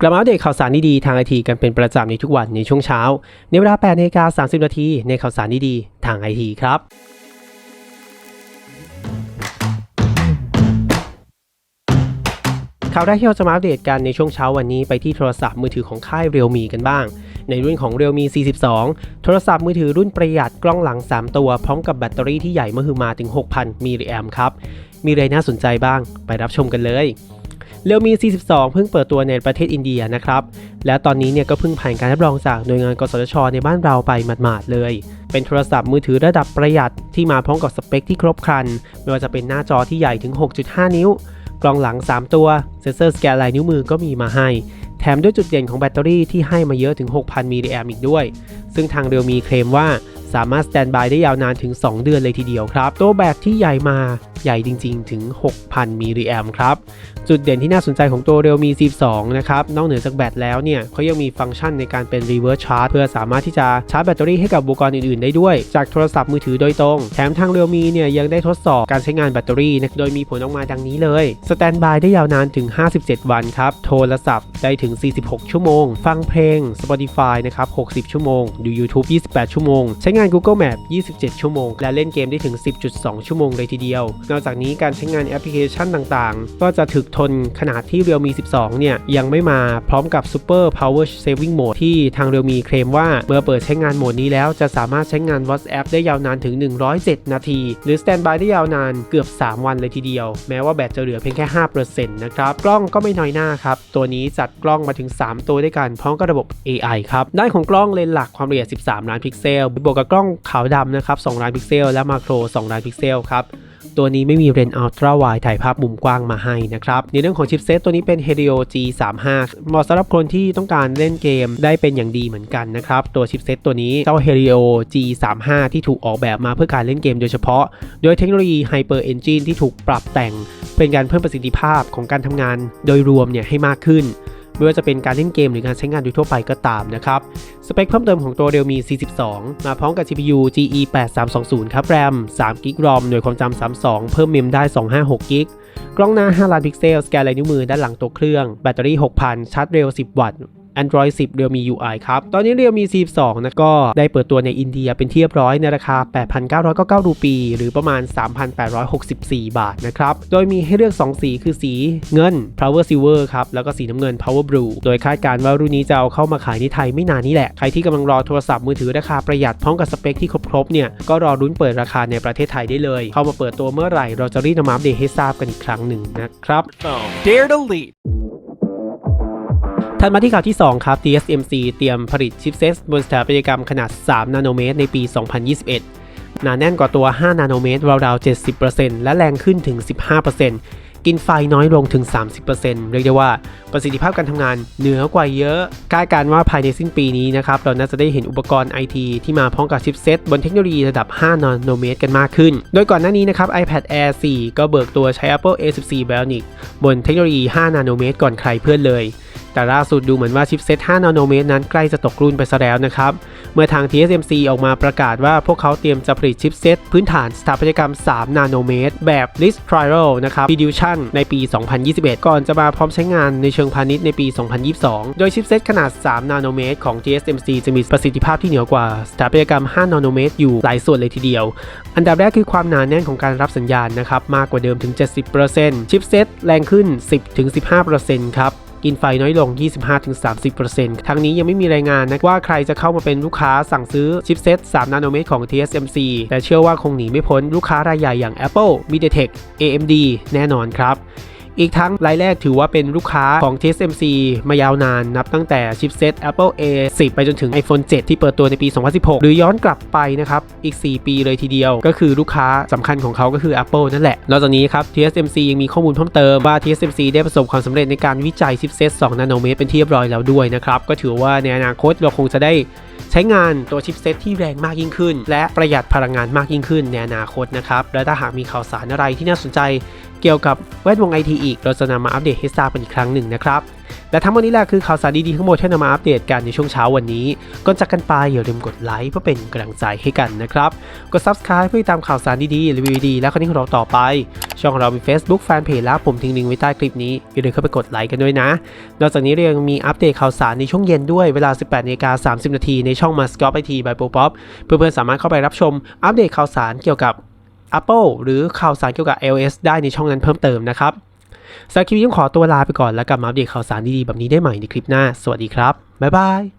กลับมาอัปเดตข่าวสารดีๆทางไอทีกันเป็นประจำในทุกวันในช่วงเช้า ในเวลา8นาฬิกา30 นาทีในข่าวสารดีๆทางไอทีครับข่าวแรกที่เราจะมาอัปเดตกันในช่วงเช้าวันนี้ไปที่โทรศัพท์มือถือของค่าย Realme กันบ้าง ในรุ่นของ Realme C12 โทรศัพท์มือถือรุ่นประหยัดกล้องหลัง 3 ตัว พร้อมกับแบตเตอรี่ที่ใหญ่มหึมาถึง 6,000มิลลิแอมครับ มีอะไรน่าสนใจบ้างไปรับชมกันเลย เรียวมี 42 เพิ่งเปิดตัวในประเทศอินเดียนะครับ และตอนนี้เนี่ยก็เพิ่งผ่านการรับรองจากหน่วยงานกสทช ในบ้านเราไปหมาดๆเลย เป็นโทรศัพท์มือถือระดับประหยัดที่มาพร้อมกับสเปคที่ครบครัน ไม่ว่าจะเป็นหน้าจอที่ใหญ่ถึง 6.5 นิ้ว กล้องหลัง 3 ตัว เซนเซอร์สแกนลายนิ้วมือก็มีมาให้ แถมด้วยจุดเด่นของแบตเตอรี่ที่ให้มาเยอะถึง 6,000มิลลิแอมอีกด้วย ซึ่งทางเรียวมีเคลมว่า สามารถสแตนบายได้ยาวนานถึง 2 เดือนเลยทีเดียวครับ ตัวแบตที่ใหญ่มาใหญ่จริงๆ ถึง 6,000 มิลลิแอมครับ จุดเด่นที่น่าสนใจของตัวเรียวมี 12 นะครับ นอกเหนือจากแบตแล้วเนี่ยเขายังมีฟังก์ชันในการเป็น reverse charge เพื่อสามารถที่จะชาร์จแบตเตอรี่ให้กับอุปกรณ์อื่นๆ ได้ด้วย จากโทรศัพท์มือถือโดยตรง แถมทางเรียวมีเนี่ยยังได้ทดสอบการใช้งานแบตเตอรี่นะโดยมีผลออกมาดังนี้เลยสแตนบายได้ยาวนานถึง 57 วันครับ โทรศัพท์ได้ถึง 46 ชั่วโมง ฟังเพลง Spotify นะครับ 60 ชั่วโมง ดู YouTube 28 ชั่วโมง ใช้งาน Google Map 27 ชั่วโมง และเล่นเกมได้ถึง 10.2 ชั่วโมงเลยทีเดียว นอกจากนี้การใช้งานแอปพลิเคชันต่างๆ ก็จะถึกทนขนาดที่ Realme 12 เนี่ย ยังไม่มาพร้อมกับ Super Power Saving Mode ที่ทาง Realme เคลมว่าเมื่อเปิดใช้งานโหมดนี้แล้วจะสามารถใช้งาน WhatsApp ได้ยาวนานถึง 107 นาที หรือ Standby ได้ยาวนานเกือบ 3 วันเลยทีเดียว แม้ว่าแบตจะเหลือเพียงแค่ 5%นะครับ กล้องก็ไม่น้อยหน้าครับ ตัวนี้จัดกล้องมาถึง 3 ตัวด้วยกันพร้อมกับระบบ AI ครับด้านของกล้องเลนส์หลักความละเอียด 13 ล้านพิกเซลบวกกับกล้องขาวดำนะครับ2ล้านพิกเซลและมาโคร2ล้านพิกเซลครับตัวนี้ไม่มีเลนส์อัลตร้าไวถ่ายภาพมุมกว้างมาให้นะครับ ในเรื่องของชิปเซตตัวนี้เป็น Helio G35 เหมาะสำหรับคนที่ต้องการเล่นเกมได้เป็นอย่างดีเหมือนกันนะครับ ตัวชิปเซตตัวนี้เจ้า Helio G35 ที่ถูกออกแบบมาเพื่อการเล่นเกมโดยเฉพาะ โดยเทคโนโลยี Hyper Engine ที่ถูกปรับแต่ง เป็นการเพิ่มประสิทธิภาพของการทำงาน โดยรวมเนี่ยให้มากขึ้น ไม่ว่าจะเป็นการเล่นเกมหรือการใช้งานโดยทั่วไปก็ตามนะครับ สเปคเพิ่มเติมของตัว Realme C12 มาพร้อมกับ CPU GE 8320 ครับ RAM 3 g b ROM หน่วยความจำ32 เพิ่มเมมได้ 256 g b กล้องหน้า 5 ล้านพิกเซล สแกนลายนิ้วมือด้านหลังตัวเครื่อง แบตเตอรี่ 6,000 ชาร์จเร็ว 10 วัตต์ Android 10 Realme UI ครับ ตอนนี้ Realme 12 นะก็ได้เปิดตัวในอินเดียเป็นที่เรียบร้อยในราคา 8,999 รูปี หรือประมาณ 3,864 บาทนะครับ โดยมีให้เลือก 2 สีคือสีเงิน Power Silver ครับ แล้วก็สีน้ำเงิน Power Blue โดยคาดการณ์ว่ารุ่นนี้จะเอาเข้ามาขายในไทยไม่นานนี้แหละ ใครที่กำลังรอโทรศัพท์มือถือราคาประหยัดพร้อมกับสเปคที่ครบๆเนี่ยก็รอรุ้นเปิดราคาในประเทศไทยได้เลย เข้ามาเปิดตัวเมื่อไหร่เราจะรีบนำมาอัปเดตให้ทราบกันอีกครั้งหนึ่งนะครับ Dare to lead. ถัดมาที่ข่าวที่ 2 ครับ TSMC เตรียมผลิตชิปเซตบนสถาปัตยกรรมขนาด 3 นาโนเมตร ในปี 2021 หนาแน่นกว่าตัว 5 นาโนเมตร ราวๆ 70%และแรงขึ้นถึง 15%กินไฟน้อยลงถึง 30%เรียกได้ว่าประสิทธิภาพการทำงานเหนือกว่าเยอะคาดการว่าภายในสิ้นปีนี้นะครับเราน่าจะได้เห็นอุปกรณ์ IT ที่มาพร้อมกับชิปเซตบนเทคโนโลยีระดับ 5 นาโนเมตรกันมากขึ้น โดยก่อนหน้านี้นะครับ iPad Air 4 ก็เบิกตัวใช้ Apple A14 Bionic บนเทคโนโลยี 5 นาโนเมตรก่อนใครเพื่อนเลย แต่ล่าสุดดูเหมือนว่าชิปเซต5นาโนเมตรนั้นใกล้จะตกรุ่นไปซะแล้วนะครับ เมื่อทาง TSMC ออกมาประกาศว่าพวกเขาเตรียมจะผลิตชิปเซตพื้นฐานสถาปัตยกรรม 3 นาโนเมตร แบบ List Trial นะครับ Fiducian ในปี 2021 ก่อนจะมาพร้อมใช้งานในเชิงพาณิชย์ในปี 2022 โดยชิปเซตขนาด 3 นาโนเมตรของ TSMC จะมีประสิทธิภาพที่เหนือกว่าสถาปัตยกรรม 5 นาโนเมตรอยู่หลายส่วนเลยทีเดียว อันดับแรกคือความหนาแน่นของการรับสัญญาณนะครับมากกว่าเดิมถึง 70%ชิปเซตแรงขึ้น 10-15%ครับ กินไฟน้อยลง 25-30%ทั้งนี้ยังไม่มีรายงานนะว่าใครจะเข้ามาเป็นลูกค้าสั่งซื้อชิปเซต3นาโนเมตรของ TSMC แต่เชื่อว่าคงหนีไม่พ้นลูกค้ารายใหญ่อย่าง Apple, MediaTek, AMD แน่นอนครับ อีกทั้งรายแรกถือว่าเป็นลูกค้าของ TSMC มายาวนานนับตั้งแต่ชิปเซต Apple A10 ไปจนถึง iPhone 7 ที่เปิดตัวในปี 2016 หรือย้อนกลับไปนะครับ อีก 4 ปีเลยทีเดียว ก็คือลูกค้าสำคัญของเขาก็คือ Apple นั่นแหละ นอกจากนี้ครับ TSMC ยังมีข้อมูลเพิ่มเติมว่า TSMC ได้ประสบความสำเร็จในการวิจัยชิปเซต 2 นาโนเมตรเป็นที่เรียบร้อยแล้วด้วยนะครับ ก็ถือว่าในอนาคตเราคงจะได้ใช้งานตัวชิปเซตที่แรงมากยิ่งขึ้น และประหยัดพลังงานมากยิ่งขึ้นในอนาคตนะครับ และถ้าหากมีข่าวสารอะไรที่น่าสนใจ เกี่ยวกับแวดวงไอทีอีก เราจะนำมาอัปเดตให้ทราบกันอีกครั้งหนึ่งนะครับและทั้งหมดนี้แหละคือข่าวสารดีๆทั้งหมดที่นำมาอัปเดตกันในช่วงเช้าวันนี้ก่อนจากกันไปอย่าลืมกดไลค์เพื่อเป็นกำลังใจให้กันนะครับ กด subscribe เพื่อติดตามข่าวสารดีๆรีวิวดีและคอนเทนต์ของเราต่อไป ช่องของเรามี Facebook Fanpage และผมทิ้งลิงก์ไว้ใต้คลิปนี้อย่าลืมเข้าไปกดไลค์กันด้วยนะ นอกจากนี้เรายังมีอัปเดตข่าวสารในช่วงเย็นด้วยเวลา 18นาฬิกา30 นาทีในช่อง m a s c o t IT by p o p o p เพื่อนๆสามารถเข้าไปรับชมอัปเดตข่าวสารเกี่ยวกับ Apple หรือข่าวสารเกี่ยวกับ iOS ได้ในช่องนั้นเพิ่มเติมนะครับสำหรับคลิปนี้ต้องขอตัวลาไปก่อนแล้วกลับมาอัปเดตข่าวสารดีๆแบบนี้ได้ใหม่ในคลิปหน้า สวัสดีครับ บ๊ายบาย